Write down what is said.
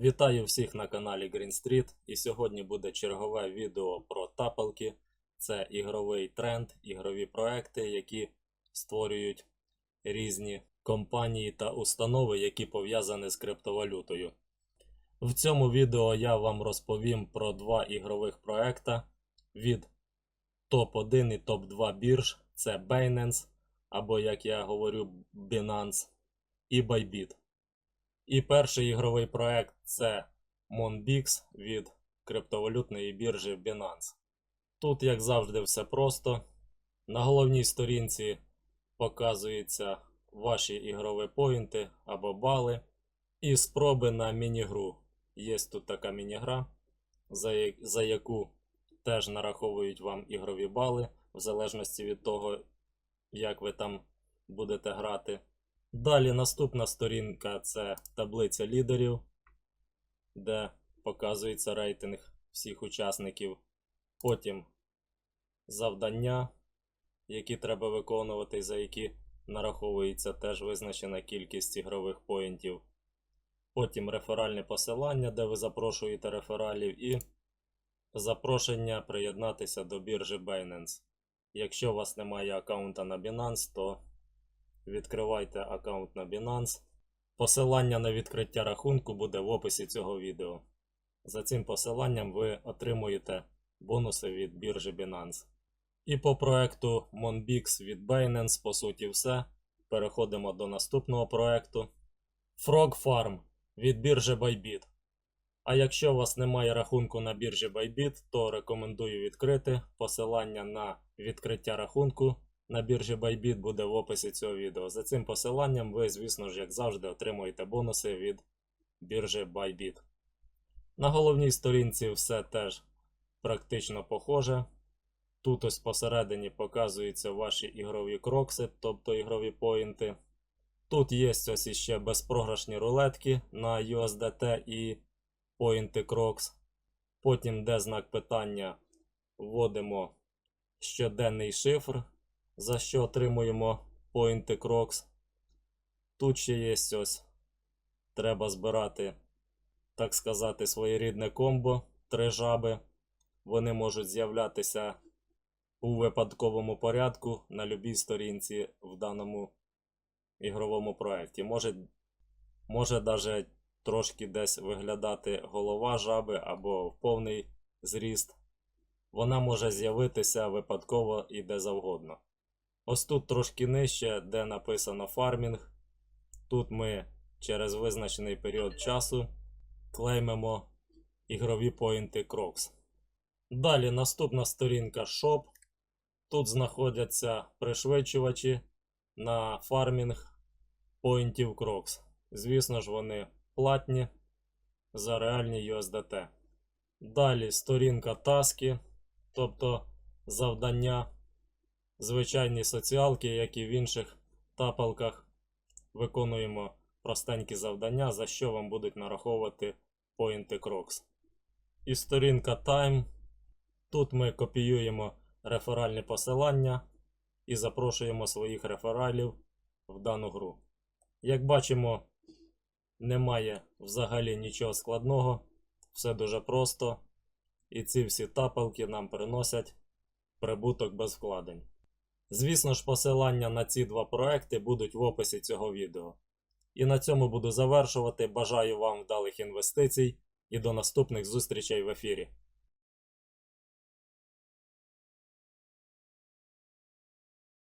Вітаю всіх на каналі Green Street і сьогодні буде чергове відео про тапалки. Це ігровий тренд, ігрові проекти, які створюють різні компанії та установи, які пов'язані з криптовалютою. В цьому відео я вам розповім про два ігрових проекта від топ-1 і топ-2 бірж. Це Binance, або, як я говорю, Binance і Bybit. І перший ігровий проект це Monbix від криптовалютної біржі Binance. Тут, як завжди, все просто. На головній сторінці показуються ваші ігрові поінти або бали. І спроби на міні-гру. Є тут така міні-гра, за, за яку теж нараховують вам ігрові бали, в залежності від того, як ви там будете грати. Далі наступна сторінка це таблиця лідерів, де показується рейтинг всіх учасників. Потім завдання, які треба виконувати, за які нараховується теж визначена кількість ігрових поінтів. Потім реферальне посилання, де ви запрошуєте рефералів, і запрошення приєднатися до біржі Binance. Якщо у вас немає аккаунта на Binance, то відкривайте аккаунт на Binance. Посилання на відкриття рахунку буде в описі цього відео. За цим посиланням ви отримуєте бонуси від біржі Binance. І по проекту Monbix від Binance, по суті, все. Переходимо до наступного проекту. Frog Farm від біржі Bybit. А якщо у вас немає рахунку на біржі Bybit, то рекомендую відкрити. Посилання на відкриття рахунку на біржі Bybit буде в описі цього відео. За цим посиланням ви, звісно ж, як завжди, отримуєте бонуси від біржі Bybit. На головній сторінці все теж практично похоже. Тут ось посередині показуються ваші ігрові крокси, тобто ігрові поінти. Тут є ось іще безпрограшні рулетки на USDT і поінти Crocs. Потім, де знак питання, вводимо щоденний шифр, за що отримуємо поінти Crocs. Тут ще є ось. Треба збирати, так сказати, своєрідне комбо, три жаби. Вони можуть з'являтися у випадковому порядку на любій сторінці в даному ігровому проєкті. Може, може даже трошки десь виглядати голова жаби або в повний зріст. Вона може з'явитися випадково і де завгодно. Ось тут трошки нижче, де написано фармінг. Тут ми через визначений період часу клеймимо ігрові поінти Crocs. Далі наступна сторінка Shop. Тут знаходяться пришвидшувачі на фармінг поінтів Crocs. Звісно ж, вони платні за реальні USDT. Далі сторінка таски, тобто завдання, звичайні соціалки, як і в інших тапалках. Виконуємо простенькі завдання, за що вам будуть нараховувати поінти Crocs. І сторінка Time. Тут ми копіюємо реферальне посилання і запрошуємо своїх рефералів в дану гру. Як бачимо, немає взагалі нічого складного, все дуже просто. І ці всі тапалки нам приносять прибуток без вкладень. Звісно ж, посилання на ці два проекти будуть в описі цього відео. І на цьому буду завершувати. Бажаю вам вдалих інвестицій і до наступних зустрічей в ефірі.